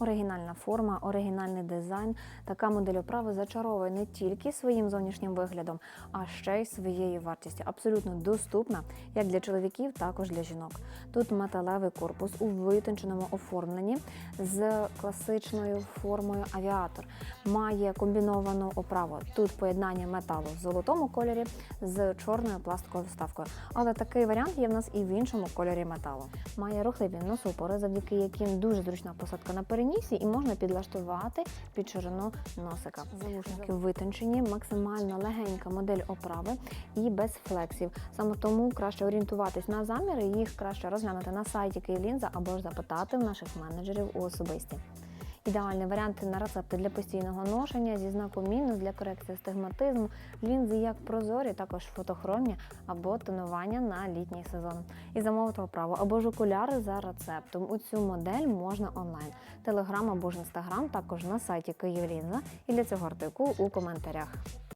Оригінальна форма, оригінальний дизайн. Така модель оправи зачаровує не тільки своїм зовнішнім виглядом, а ще й своєю вартістю. Абсолютно доступна як для чоловіків, також для жінок. Тут металевий корпус у витонченому оформленні з класичною формою авіатор. Має комбіновану оправу. Тут поєднання металу в золотому кольорі з чорною пластиковою вставкою. Але такий варіант є в нас і в іншому кольорі металу. Має рухливі носопори, завдяки яким дуже зручна посадка на перенісі, і можна підлаштувати під ширину носика. Залушники витончені, максимально легенька модель оправи і без флексів. Саме тому краще орієнтуватись на заміри, їх краще розглянути на сайті Київлінза або ж запитати в наших менеджерів у особисті. Ідеальний варіант на рецепти для постійного ношення зі знаком мінус для корекції стигматизму, лінзи як прозорі, також фотохромні або тонування на літній сезон. І замовити оправу або ж окуляри за рецептом. У цю модель можна онлайн, телеграм або ж інстаграм, також на сайті Київлінза і для цього артикул у коментарях.